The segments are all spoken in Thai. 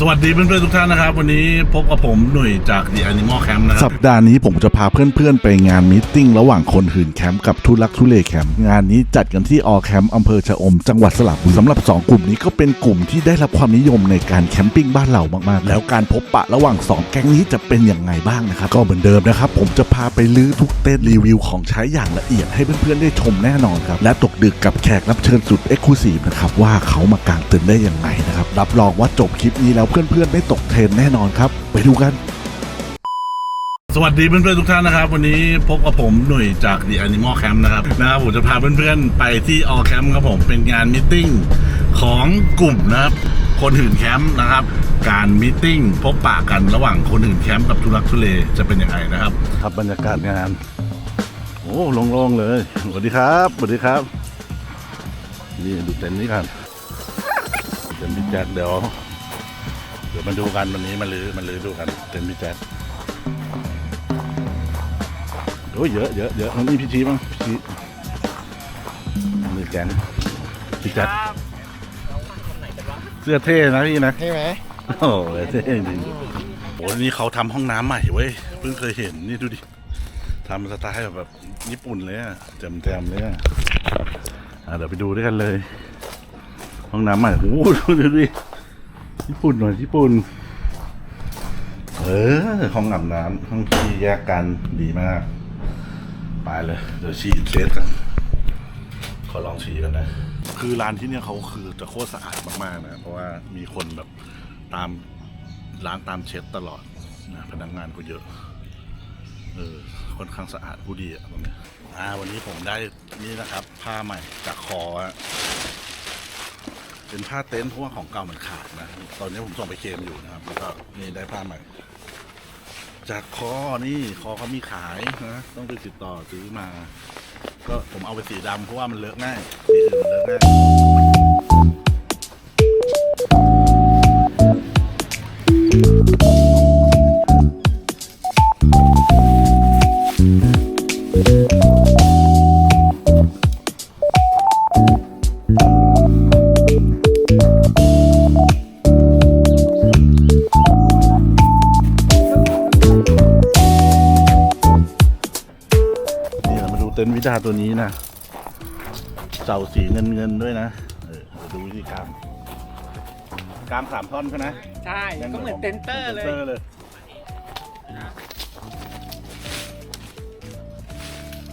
สวัสดีเพื่อนๆทุกท่านนะครับ วันนี้พบกับผมหนุ่ยจาก The Animal Camp นะคสัรัปดาห์นี้ผมจะพาเพื่อนๆ ไปงานมีตติ้งระหว่างคนหื่นแคมป์กับทุลักทุเลแคมป์งานนี้จัดกันที่ออแคมป์อำเภอชะอม จังหวัดสระบุรีสำหรับ 2 กลุ่มนี้ก็เป็นกลุ่มที่ได้รับความนิยมในการแคมปิ้งบ้านเรามากๆ แล้วการพบปะระหว่าง 2 แก๊งนี้จะเป็นอย่างไงบ้างนะครับก็เหมือนเดิมนะครับผมจะพาไปลื้อทุกเต้นรีวิวของใช้อย่างละเอียดให้เพื่อนๆได้ชมแน่นอนครับและตกดึกกับแขกรับเชิญสุดเอ็กซ์คลูซีฟนะครับว่าเขามากางเต็นท์ได้ยังไงนะครับรับรองว่าจบคลิปนี้แล้วเพื่อนๆไม่ตกเทรนด์แน่นอนครับ ไปดูกัน สวัสดีเพื่อนๆทุกท่านนะครับ วันนี้พบกับผมหนุ่ยจาก The Animal Camp นะครับนะครับผมจะพาเพื่อนๆไปที่ออแคมป์ครับผมเป็นงานมิทติ้งของกลุ่มนะครับคนหื่นแคมป์นะครับ การมิทติ้งพบปะกันระหว่างคนหื่นแคมป์กับทุลักทุเลจะเป็นยังไงนะครับ ครับบรรยากาศงาน โอ้โล่งๆเลยสวัสดีครับสวัสดีครับนี่ดูเต็นท์นี้กันเต็นท์พี่แจ็คเดี๋ยวเดี๋ยวมาดูกันวันนี้มาลือมาลือดูกัน เต็นท์พี่แจ็คโอ้ยเยอะเยอะเยอะนี่พี่ชี้มั้งพี่ชี้นี่แกนพี่แจ็คเสื้อเท่นะพี่นะใช่ไหมโอ้โหเท่จริงโอ้ยนี่เขาทำห้องน้ำใหม่เว้ยเพิ่งเคยเห็นนี่ดูดิทำสไตล์แบบญี่ปุ่นเลยอะแจมๆเลยอะอะเดี๋ยวไปดูด้วยกันเลย ห้องน้ำใหม่โอ้โหดูดิ ญี่ปุ่นหน่อยญี่ปุ่น เออห้องอาบน้ำห้องที่แยกกันดีมาก ไปเลย เดี๋ยวฉีดเทสกัน ขอลองฉีดกันนะ คือร้านที่เนี่ยเขาคือจะโคตรสะอาดมากๆนะ เพราะว่ามีคนแบบตามล้างตามเช็ดตลอดนะพนักงานก็เยอะ เออ ค่อนข้างสะอาดผู้ดีอะตรงเนี้ยอ่า วันนี้ผมได้นี่นะครับ ผ้าใหม่จากคออะ เป็นผ้าเต็นท์เพราะว่าของเก่ามันขาดนะ ตอนนี้ผมส่งไปเคมอยู่นะครับแล้วก็นี่ได้ผ้าใหม่ จากคอนี่คอเขามีขายนะต้องไปติดต่อซื้อมา ก็ผมเอาไปสีดำเพราะว่ามันเลอะง่ายสีอื่นมันเลอะง่าย เรามาดูเต็นท์วิดาตัวนี้นะเสาสีเงินเงินๆด้วยนะ เออเดี๋ยวดูวิธีการกามสามท่อนใช่ไหมใช่ ก็เหมือนเต็นเตอร์เลยเตอร์เลย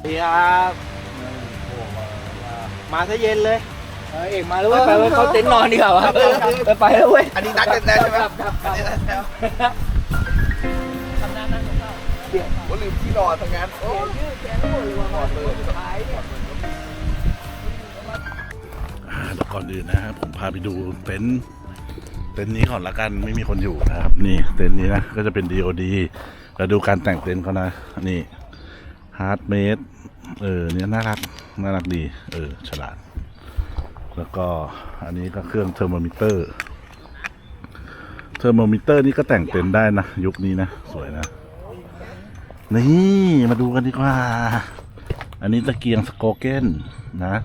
เดีครับมาซะเย็นเลย เออเอกมาแล้วเว้ยไปเว้ยเขาเต็นท์นอนดีกว่าวะไปไปแล้วเว้ยอันนี้นัดกันแล้วใช่ไหม โอ้ลืมที่นอนทำงานโอ้ยืดแขนหมดเลยว่ะมาเลยสุดท้ายเนี่ยอ่าเดี๋ยวก่อนอื่นนะฮะผมพาไปดูเต็นท์เต็นท์นี้ก่อนละกันไม่มีคนอยู่นะครับ นี่เต็นท์นี้นะก็จะเป็น DOD เราดูการแต่งเต็นท์เขานะนี่ฮาร์ดเมดเออเนี่ยน่ารักน่ารักดี เออ ฉลาด แล้วก็อันนี้ก็เครื่องเทอร์โมมิเตอร์ เทอร์โมมิเตอร์นี่ก็แต่งเต็นท์ได้นะ ยุคนี้นะ สวยนะ นี่มาดูกันดีกว่า อันนี้ตะเกียงสโกเก้นนะ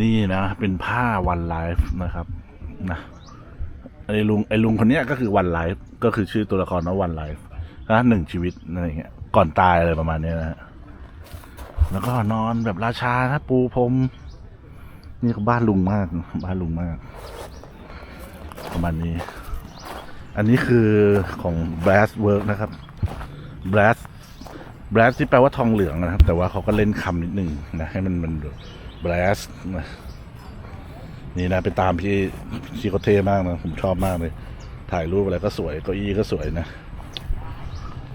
นี่นะ เป็นผ้าวันไลฟ์นะครับนะไอ้ลุงไอ้ลุงคนนี้ก็คือวันไลฟ์ก็คือชื่อตัวละครว่าวันไลฟ์นะหนึ่งชีวิตอะไรเงี้ยก่อนตายอะไรประมาณนี้นะฮะแล้วก็นอนแบบราชานะปูพรมนี่ก็บ้านลุงมาก บ้านลุงมาก ประมาณนี้ อันนี้คือของ Brass Work นะครับ Brass Brass ที่แปลว่าทองเหลืองนะครับ แต่ว่าเขาก็เล่นคำนิดนึงนะ ให้มันมัน Brass นะนี่นะไปตามพี่ชีเขาเท่มากนะ ผมชอบมากเลย ถ่ายรูปอะไรก็สวยเก้าอี้ก็สวยนะ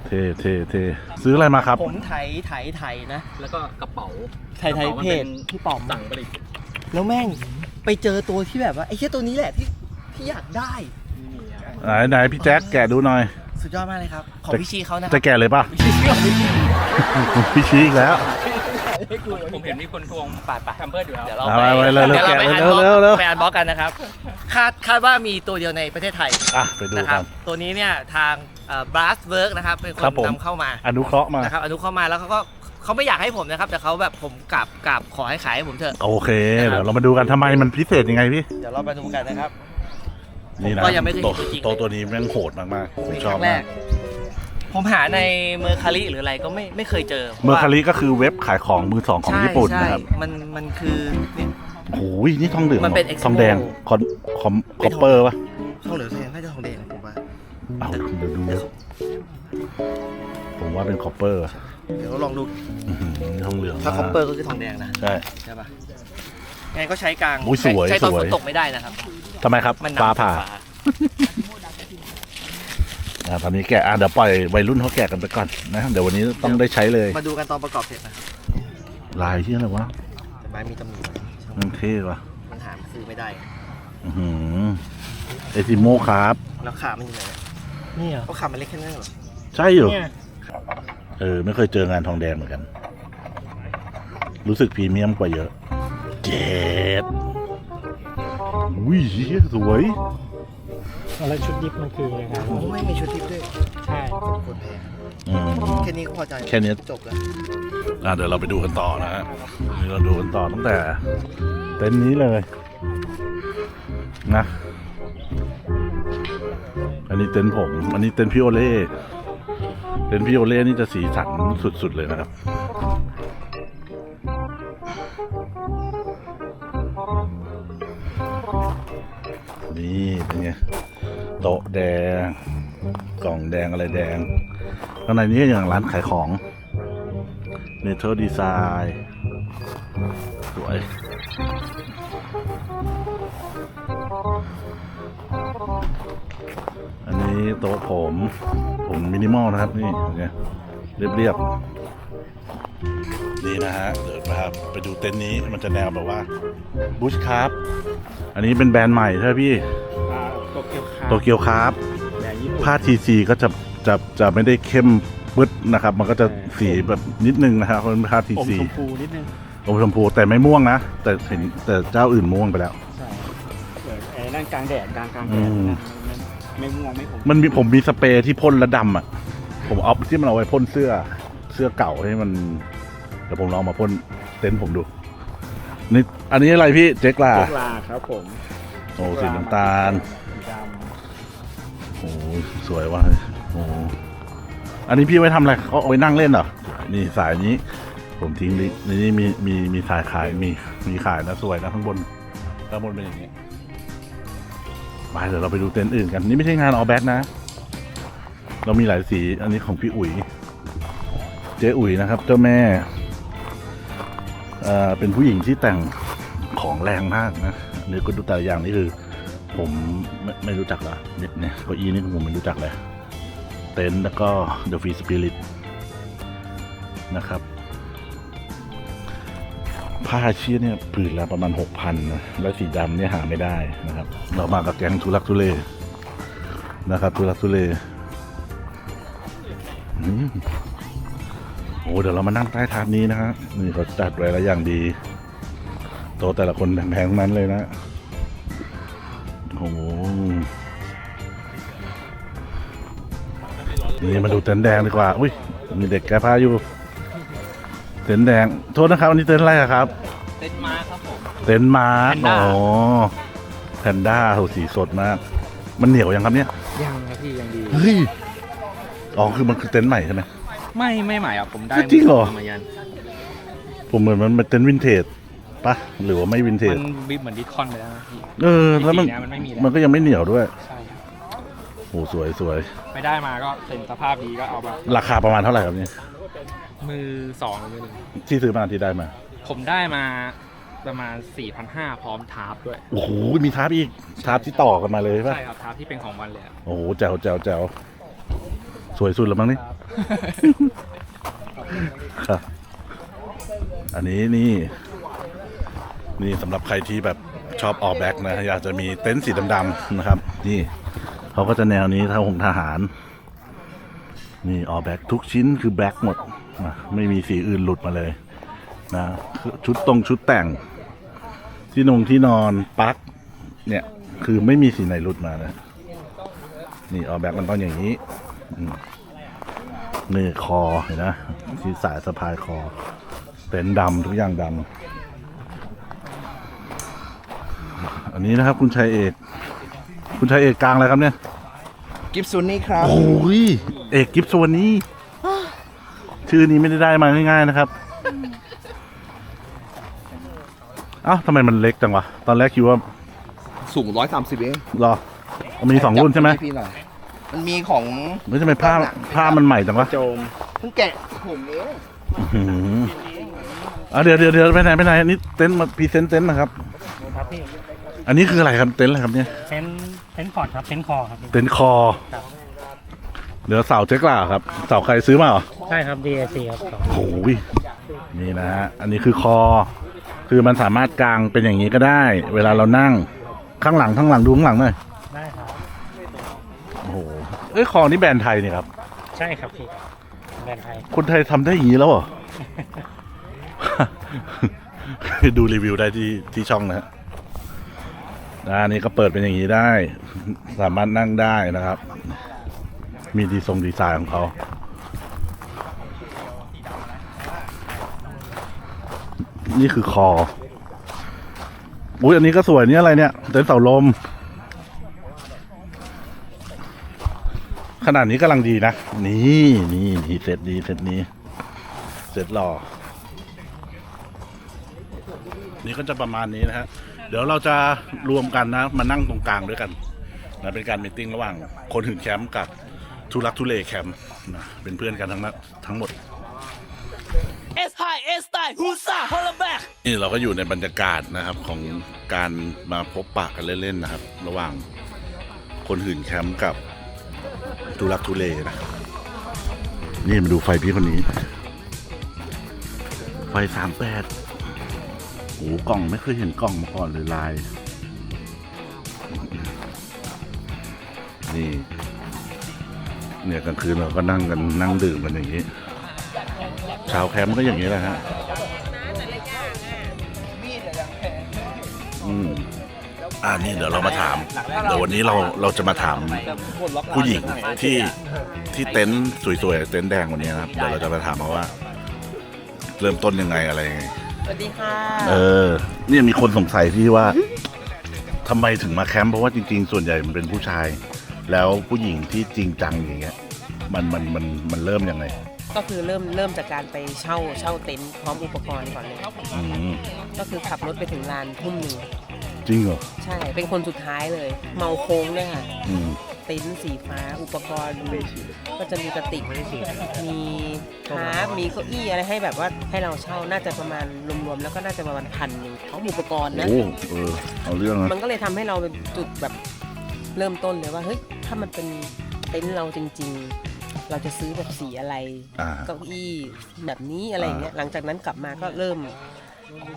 เท่เท่เท่ซื้ออะไรมาครับ ผมไถไถไถนะ แล้วก็กระเป๋าไถไถเพจพี่ป๋อมสั่งผลิตแล้วแม่งไปเจอตัวที่แบบว่าไอ้เชี่ยตัวนี้แหละที่ที่อยากได้ ไหนไหนพี่แจ็คแกะดูหน่อย สุดยอดมากเลยครับ ของจะพี่ชีเขานะคจะรับแกะเลยป่ะพี่ชีของพี่ชีพี่ชี้อีกแล้ว ผมเห็นมีคนทวงปาดปาดแคมเบอร์อยู่แล้วเดี๋ยวเราเอาไปไปเลยดี๋วราแกะไปเลยอันบล็อกเร็วเร็วไปอันบล็อกกันนะครับ คาดคาดว่ามีตัวเดียวในประเทศไทยอะไปดูนะคกัรับนตัวนี้เนี่ยทางบลัสเวิร์กนะครับเป็นคครันบผมนำเข้ามา อนุเคราะห์มา นะครับอนุเข้ามาแล้วเขาก็เขาไม่อยากให้ผมนะครับ แต่เขาแบบผมกราบกราบขอให้ขายให้ผมเถอะ โอเคเดี๋ยวเรามาดูกันทำไมมันพิเศษยังไงพี่ เดี๋ยวเราไปดูกันนะครับ นี่นะก็ยังไม่เคยโตเห็นจริงๆ โตตัวนี้แม่งโหดมากๆผมเป็นชคอบรั้งแรมากก ผมหาในเมอร์คาริหรืออะไรก็ไม่ไม่เคยเจอเมอร์คาริก็คือเว็บขายของมือสองของใช่ญี่ปุ่นใช่นะครับมันมันคือเนี่ย โอ้ยนี่ทองเหลืองมันเป็นหรอ Expo ทองแดงคอนคอมคเป็อนปทองเปอร์ปะทองเหลืองแทนน่าจะทองแดงผมว่าเอาเดี๋ยวดูนะผมว่าเป็นคอปเปอร์เดี๋ยวลองดูอื้อหือทองเหลืองถ้าคอปมากเปอร์ก็คือทองแดงนะใช่ ใช่ปะ ยังไงก็ใช้กลางอุ๊ยสวยใช้ใช้ตอนสวยฝนตกไม่ได้นะครับ ทำไมครับมันฟ้าน้ำผ่าอ่าตอนนี้แกะอะเดี๋ยวปล่อยวัยรุ่นเขาแกะกันไปก่อนนะเดี๋ยววันนี้ต้องได้ใช้เลย มาดูกันตอนประกอบเสร็จนะครับลายที่อะไรวะแต่ไม้มีตำหนิช่างมันเท่ว่ะมันหาซื้อไม่ได้ อื้อหือเอติโมครับ แล้วขามันอยู่ไหนเนี่ยนี่เหรอเขาขามันเล็กแค่นั้นเหรอใช่อยู่ เนี่ย เออ ไม่เคยเจองานทองแดงเหมือนกัน รู้สึกพรีเมียมกว่าเยอะ เจ็ดอุ้ยเหี้ยสวยแล้วชุดดิฟมันคือยังไงโอ้ไม่มีชุดทิปด้วยใช่กดแพงอืม แค่นี้ก็พอใจแค่นี้ จบแล้วอะเดี๋ยวเราไปดูกันต่อนะฮะนี่เราดูกันต่อตั้งแต่ เต็นท์นี้เลย นะ อันนี้เต็นท์ผม อันนี้เต็นท์พี่โอเล่ เต็นท์พี่โอเล่นี่จะสีสันสุดๆเลยนะครับ นี่เป็นไงโต๊ะแดง กล่องแดงอะไรแดงข้างในนี้อย่างร้านขายของเนเธอร์ดีไซน์สวยอันนี้โต๊ะผม ผมมินิมอลนะครับนี่เนี่ยเรียบเรียบๆนี่นะฮะ เดี๋ยวนะครับไปดูเต็นท์นี้มันจะแนวแบบว่าบูชครับ อันนี้เป็นแบรนด์ใหม่ใช่ไหมพี่โตเกียวคาโตเกียวครับแบรนด์ญี่ปุ่นผ้าทีซีก็จะจะจะไม่ได้เข้มปึ๊ดนะครับ มันก็จะสีแบบนิดนึงนะครับเพราะเป็นผ้าทีอมซีชมพูนิดนึงอมชมพูแต่ไม่ม่วงนะ แต่เห็นแต่เจ้าอื่นม่วงไปแล้ว ใช่เออไอ้นั่นกลางแดดกลางกลางแดอืดมนะมันไม่ม่วงไม่ผมมันมีผมมีสเปรย์ที่พ่นระดำอะ ผมเอาที่มันเอาไว้พ่นเสื้อเสื้อเก่าให้มันเดี๋ยวผมลองมาพ่นเต็นท์ผมดู นี่อันนี้อะไรพี่เจ๊กลา พวกลาครับผมโอ้สีน้ำตาล สีดโอ้สวยว่ะโอ้อันนี้พี่ไว้ทำอะไรเขาเอาไว้นั่งเล่นเหรอนี่สายนี้ ผมทิ้งลิในนี้มีมีมีสายขายมีมีขายนะสวยนะข้างบนข้างบนเป็นอย่างนี้ไปเดี๋ยวเราไปดูเต็นท์อื่นกัน นี่ไม่ใช่งานออแบ็กนะ เรามีหลายสี อันนี้ของพี่อุ๋ย เจ๊อุ๋ยนะครับ เจ้าแม่ เอ่อเป็นผู้หญิงที่แต่งของแรงมากนะเนี่ยก็ดูแต่อย่างนี่คือ ผมไม่ไม่รู้จักละเนี่ยเนี่ยเก้าอี้นี่ผมไม่รู้จักเลย เต็นท์แล้วก็ The Free Spirit นะครับผ้าเชียเนี่ยผืนละประมาณหกพันนะแล้วสีดำเนี่ยหาไม่ได้นะครับ เรามากับแก๊งทุลักทุเลนะครับทุลักทุเลอืม เดี๋ยวเรามานั่งใต้ทาบนี้นะฮะนี่เขาจัดไว้แล้วอย่างดีโตะแต่ละคนแพงๆทั้งนั้นเลยนะโอ้โหนี่มาดูเต็นท์แดงดีกว่า อุ้ย มีเด็กแก้ผ้าอยู่ เต็นท์แดง โทษนะครับอันนี้เต็นท์อะไรอะครับ เต็นท์ม้าครับผม เต็นท์ม้าแพนด้าอ๋อแพนด้าโหสีสดมาก มันเหนียวยังครับเนี่ย ยังครับพี่ยังดี เฮ้ย อ๋อ คือมันคือเต็นท์ใหม่ใช่ไหม ไม่ไม่ใหม่อะผมได้จริงเหรอมายันผมเหมือนมันเป็นเต็นท์วินเทจปะหรือว่าไม่วินเทจมันบิบเหมือนดิสคอนไปแล้วนะพี่ เออแล้วมันสีเนี้ยมันไม่มีแล้ว มันก็ยังไม่เหนียวด้วยใช่ครับโอ้สวยสวยไปได้มาก็เป็นสภาพดีก็เอามาราคาประมาณเท่าไหร่ครับเนี่ยมือสองหรือมือหนึ่งที่ซื้อมาที่ได้มาผมได้มาประมาณ 4,500 พร้อมทาร์ปด้วย โอ้โหมีทาร์ปอีกทาร์ปที่ต่อกันมาเลยป่ะใช่ครับทาร์ปที่เป็นของวันเลยอะโอ้โหแจ๋วแจ๋วแจ๋วสวยสุดแล้วมั้งนี่ครับ อันนี้นี่ นี่สำหรับใครที่แบบชอบออกแบ็กนะ อยากจะมีเต็นท์สีดำๆนะครับ นี่เขาก็จะแนวนี้ถ้าหงทหาร นี่ออกแบ็กทุกชิ้นคือแบ็กหมดนะไม่มีสีอื่นหลุดมาเลยนะชุดตรงชุดแต่ง ที่นงที่นอนปลั๊กเนี่ย คือไม่มีสีไหนหลุดมานะนี่ออกแบบมันต้องอย่างนี้ อืม นี่คอเห็นนะที่สายสะพายคอเต็นท์ดำทุกอย่างดำอันนี้นะครับคุณชายเอก คุณชายเอกกลางอะไรครับเนี่ย กิฟซุนนี่ครับ โอ้ยเอกกิฟต์สวนนี้ชื่อนี้ไม่ได้ได้มาง่ายๆนะครับเอ้าทำไมมันเล็กจังวะ ตอนแรกคิดว่าสูงร้อยสามสิบเองรอ มีสองรุ่นใช่ไหมจับพี่หน่อย มันมีของไม่ใช่ไหมผ้าผ้ามันใหม่จังวะโจมเพิ่งแกะผมเองอื้อหืออะเดี๋ยวเดี๋ยวเดี๋ยวไปไหนไปไหนอันนี้เต็นท์มาพรีเซนต์เต็นท์นะครับ ครับพี่อันนี้คืออะไรครับเต็นท์อะไรครับเนี่ยเต็นท์เต็นท์พอร์ตครับเต็นท์คอครับพี่ เต็นท์คอครับ เดี๋ยวเสาเจ๊กล่าครับเสาใครซื้อมาเหรอ ใช่ครับ DAC ครับสองโอ้ยนี่นะฮะ อันนี้คือคอ คือมันสามารถกางเป็นอย่างนี้ก็ได้ เวลาเรานั่ง ข้างหลังข้างหลังดูข้างหลังหน่อย เอ้ยคอนี่แบรนด์ไทยนี่ครับ ใช่ครับพี่แบรนด์ไทย คนไทยทำได้อย่างนี้แล้วเหรอ ดูรีวิวได้ที่ที่ช่องนะฮะนะอันนี้ก็เปิดเป็นอย่างนี้ได้ สามารถนั่งได้นะครับ มีดีทรงดีไซน์ของเขา นี่คือคอ อุ้ยอันนี้ก็สวยนี่อะไรเนี่ยเต็นท์เสาลม ขนาดนี้กำลังดีนะ นี่นี่นี่เสร็จดีเสร็จนี้ เสร็จหล่อ นี่ก็จะประมาณนี้นะฮะ เดี๋ยวเราจะรวมกันนะ มานั่งตรงกลางด้วยกันนะเป็นการมตติ้งระหว่างคนหื่นแคมป์กับทุลักทุเลแคมป์นะเป็นเพื่อนกันทั้งนั้นทั้งหมด S high S ใต้ Who's up Hold it back นี่เราก็อยู่ในบรรยากาศนะครับของการมาพบปะกันเล่นๆนะครับ ระหว่างคนหื่นแคมป์กับ ทุลักทุเลนะ นี่มาดูไฟพี่คนนี้ ไฟสามแปดโอ้กล่องไม่เคยเห็นกล่องมาก่อนเลยลาย นี่ เนี่ยกลางคืนเราก็นั่งกันนั่งดื่มกันอย่างนี้ชาวแคมป์ก็อย่างนี้แหละฮะ อืม อ่านี่เดี๋ยวเรามาถามเดี๋ยววันนี้เราเราจะมาถามผู้หญิงที่ที่เต็นท์สวยๆเต็นท์แดงวันนี้นะครับเดี๋ยวเราจะมาถามเขาว่า เริ่มต้นยังไงอะไรยังไง สวัสดีค่ะเออเนี่ยมีคนสงสัยที่ว่าทำไมถึงมาแคมป์เพราะว่าจริง ๆ ส่วนใหญ่มันเป็นผู้ชาย แล้วผู้หญิงที่จริงจังอย่างเงี้ย มันมันมันมันเริ่มยังไงก็คือเริ่มเริ่มจากการไปเช่าเช่าเต็นท์พร้อมอุปกรณ์ก่อนเลย อืมก็คือขับรถไปถึงลานทุ่มหนึ่ง จริงเหรอใช่ เป็นคนสุดท้ายเลย เมาโค้งด้วยค่ะ อืม เต็นท์สีฟ้าอุปกรณ์ก็จะมีกระติก มีฮาร์ปมีเก้าอี้อะไรให้แบบว่าให้เราเช่าน่าจะประมาณรวมๆแล้วก็น่าจะประมาณพันหนึ่งพร้อมอุปกรณ์นะ โอ้เออ เอาเรื่องนะมันก็เลยทำให้เราเป็นจุดแบบเริ่มต้นเลยว่าเฮ้ยถ้ามันเป็นเต็นท์เราจริง ๆ เราจะซื้อแบบสีอะไรอ่า เก้าอี้แบบนี้อะไรอย่างเงี้ยหลังจากนั้นกลับมาก็เริ่ม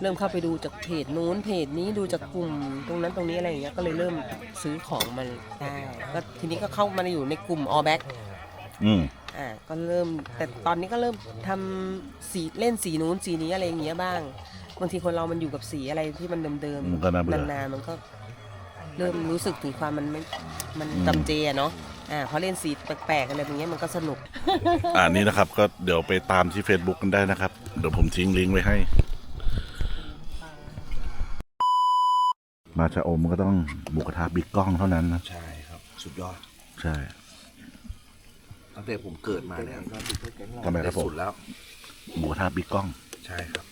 เริ่มเข้าไปดูจากเพจนู้นเพจนี้ดูจากกลุ่มตรงนั้นตรงนี้อะไรอย่างเงี้ยก็เลยเริ่มซื้อของมันได้ก็ทีนี้ก็เข้ามาอยู่ในกลุ่ม all back อืมอ่าก็เริ่มแต่ตอนนี้ก็เริ่มทำสีเล่นสีนู้นสีนี้อะไรอย่างเงี้ยบ้างบางทีคนเรามันอยู่กับสีอะไรที่มันเดิมมันก็น่าเบื่อ นานๆมันก็เริ่มรู้สึกถึงความมันไม่มันอืม จำเจอะเนาะอ่าพอเล่นสีแปลกๆอะไรอย่างเงี้ยมันก็สนุก อ่านี่นะครับ ก็เดี๋ยวไปตามที่ Facebook กันได้นะครับ เดี๋ยวผมทิ้งลิงก์ไว้ให้ มาชะอมก็ต้องหมูกระทะบิ๊กกล้องเท่านั้นนะใช่ครับ สุดยอดใช่ตั้งแต่ผมเกิดมาเนี่ยทำไมครับผมสุดแล้ว หมูกระทะบิ๊กกล้อง ใช่ครับ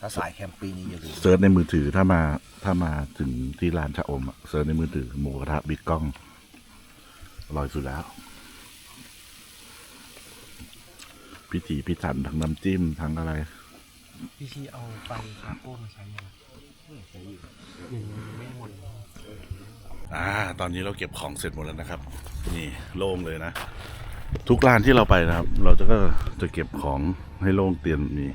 ถ้าสายแคมปิ้งนี่อย่าลืมเซิร์ชในมือถือถ้ามาถ้ามาถึงที่ร้านชะอมอะเซิร์ชในมือถือหมูกระทะบิ๊กกล้องอร่อยสุดแล้ว พิถีพิถันทั้งน้ำจิ้มทั้งอะไร พี่ชีเอาไฟคาโก้มาใช้ยัง อ่าตอนนี้เราเก็บของเสร็จหมดแล้วนะครับ นี่โล่งเลยนะ ทุกร้านที่เราไปนะครับ เราจะก็จะเก็บของให้โล่งเตียนนี่